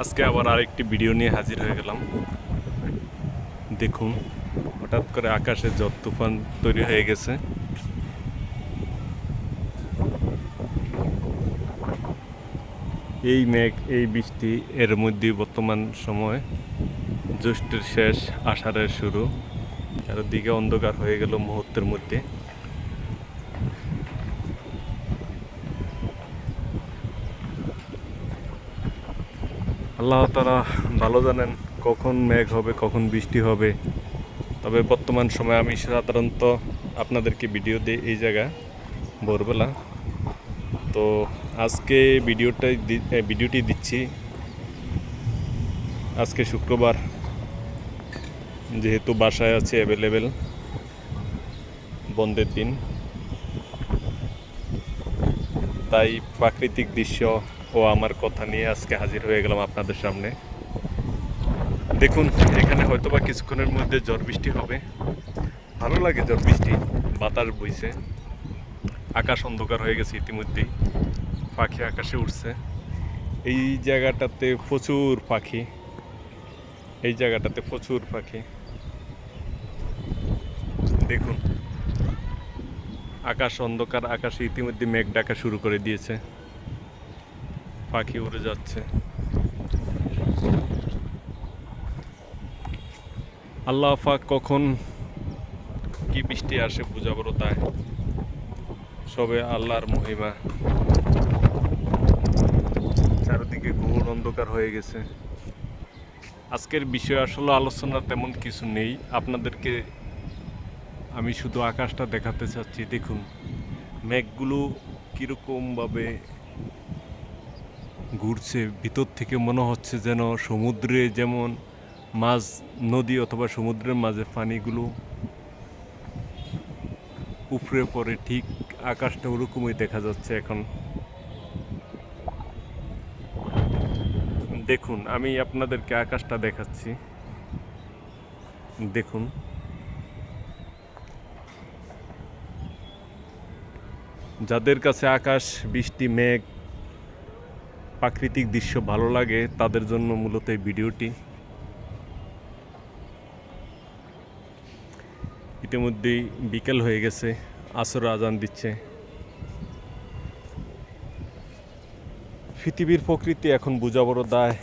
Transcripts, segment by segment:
আজকে আবার আরেকটি ভিডিও নিয়ে হাজির হয়ে গেলাম। দেখুন, হঠাৎ করে আকাশে ঝড় তুফান তৈরি হয়ে গেছে। এই মেঘ, এই বৃষ্টি, এর মধ্যে বর্তমান সময়, জ্যৈষ্ঠের শেষ, আষাঢ়ের শুরু। চারদিকে অন্ধকার হয়ে গেল মুহূর্তের মধ্যে। আল্লাহ তারা ভালো জানেন কখন মেঘ হবে, কখন বৃষ্টি হবে। তবে বর্তমান সময় আমি সাধারণত আপনাদেরকে ভিডিও দিই এই জায়গা, ভোরবেলা। তো আজকে ভিডিওটাই ভিডিওটি দিচ্ছি আজকে শুক্রবার, যেহেতু বাসায় আছে অ্যাভেলেবেল, বন্ধের দিন। তাই প্রাকৃতিক দৃশ্য ও আমার কথা নিয়ে আজকে হাজির হয়ে গেলাম আপনাদের সামনে। দেখুন, এখানে হয়তো বা কিছুক্ষণের মধ্যে ঝড় বৃষ্টি হবে। ভালো লাগে ঝড় বৃষ্টি। বাতাস বইছে। আকাশ অন্ধকার হয়ে গেছে ইতিমধ্যেই। পাখি আকাশে উঠছে এই জায়গাটাতে প্রচুর পাখি। এই জায়গাটাতে প্রচুর পাখি। দেখুন, আকাশ অন্ধকার, আকাশে ইতিমধ্যে মেঘ ডাকা শুরু করে দিয়েছে। পাখি উড়ে যাচ্ছে। আল্লাহ পাক কখন কি বৃষ্টি আসে বোঝা বড় তাই? সবে আল্লাহর মহিমা। চারিদিকে ঘোর অন্ধকার হয়ে গেছে। আজকের বিষয় আসলে আলোচনা তেমন কিছু নেই। আপনাদেরকে আমি শুধু আকাশটা দেখাতে চাচ্ছি। দেখুন, মেঘগুলো কীরকমভাবে ঘুরছে, ভিতর থেকে মনে হচ্ছে যেন সমুদ্রে যেমন মাছ, নদী অথবা সমুদ্রের মাঝে পানিগুলো উপরে পরে ঠিক আকাশটা ওরকমই দেখা যাচ্ছে এখন। দেখুন, আমি আপনাদেরকে আকাশটা দেখাচ্ছি। দেখুন। যাদের কাছে আকাশ, বৃষ্টি, মেঘ প্রাকৃতিক দৃশ্য ভালো লাগে, তাদের জন্য মূলত এই ভিডিওটি। ইতিমধ্যেই বিকেল হয়ে গেছে, আসর আজান দিচ্ছে। পৃথিবীর প্রকৃতি এখন বোঝা বড় দায়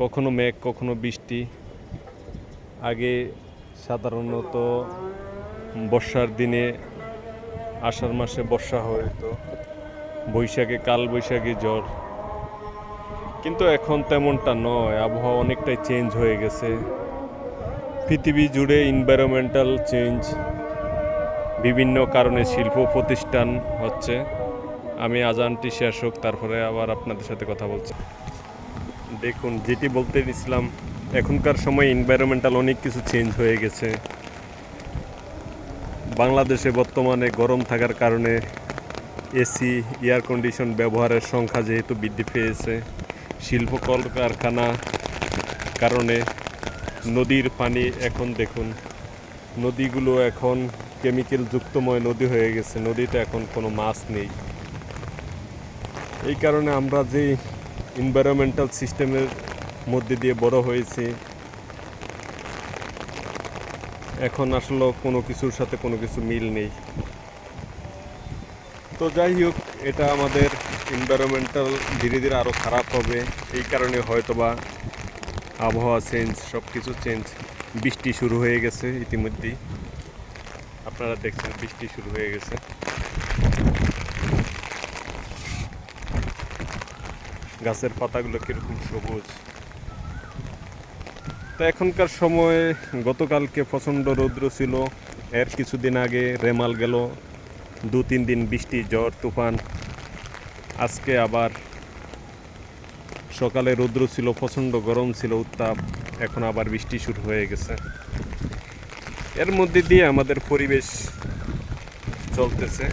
কখনো মেঘ, কখনো বৃষ্টি। আগে সাধারণত বর্ষার দিনে আষাঢ় মাসে বর্ষা হতো, বৈশাখে কাল বৈশাখী জ্বর কিন্তু এখন তেমনটা নয়। আবহাওয়া অনেকটাই চেঞ্জ হয়ে গেছে। পৃথিবী জুড়ে এনভায়রনমেন্টাল চেঞ্জ বিভিন্ন কারণে শিল্প প্রতিষ্ঠান হচ্ছে। আমি আজানটি শেষ হোক, তারপরে আবার আপনাদের সাথে কথা বলছি। দেখুন, যেটি বলতে নিছিলাম এখনকার সময় এনভায়রনমেন্টাল অনেক কিছু চেঞ্জ হয়ে গেছে। বাংলাদেশে বর্তমানে গরম থাকার কারণে এসি এয়ার কন্ডিশন ব্যবহারের সংখ্যা যেহেতু বৃদ্ধি পেয়েছে শিল্প কলকারখানা কারণে নদীর পানি এখন দেখুন, নদীগুলো এখন কেমিক্যাল যুক্তময় নদী হয়ে গেছে, নদীতে এখন কোনো মাছ নেই। এই কারণে আমরা যে এনভায়রনমেন্টাল সিস্টেমের মধ্যে দিয়ে বড় হয়েছি, এখন আসলে কোনো কিছুর সাথে কোনো কিছু মিল নেই। তো যাই হোক, এটা আমাদের এনভায়রনমেন্টাল ধীরে ধীরে আরও খারাপ হবে। এই কারণে হয়তোবা আবহাওয়া চেঞ্জ সব কিছু চেঞ্জ বৃষ্টি শুরু হয়ে গেছে ইতিমধ্যেই। আপনারা দেখছেন বৃষ্টি শুরু হয়ে গেছে। গাছের পাতাগুলো কীরকম সবুজ। তো এখনকার সময়ে গতকালকে প্রচণ্ড রৌদ্র ছিল। এর কিছুদিন আগে রেমাল গেল। দু তিন দিন বৃষ্টি, ঝড়, তুফান। আজকে আবার সকালে রৌদ্র ছিল, প্রচণ্ড গরম ছিল, উত্তাপ। এখন আবার বৃষ্টি শুরু হয়ে গেছে। এর মধ্যে দিয়ে আমাদের পরিবেশ চলতেছে।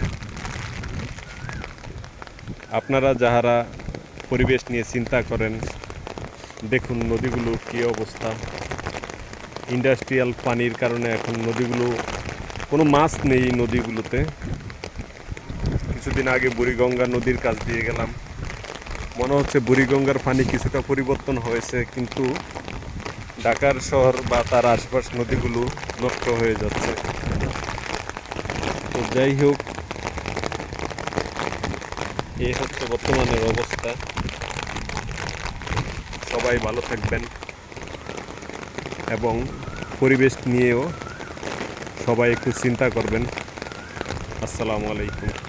আপনারা যাহারা পরিবেশ নিয়ে চিন্তা করেন, দেখুন নদীগুলো কী অবস্থা। ইন্ডাস্ট্রিয়াল পানির কারণে এখন নদীগুলো, কোনো মাছ নেই নদীগুলোতে। কিছুদিন আগে বুড়িগঙ্গা নদীর কাছ দিয়ে গেলাম। মনে হচ্ছে বুড়িগঙ্গার পানি কিছুটা পরিবর্তন হয়েছে, কিন্তু ঢাকার শহর বা তার আশপাশ নদীগুলো নষ্ট হয়ে যাচ্ছে। তো যাই হোক এই হচ্ছে বর্তমানের অবস্থা। সবাই ভালো থাকবেন এবং পরিবেশ নিয়েও সবাই একটু চিন্তা করবেন। আসসালামু আলাইকুম।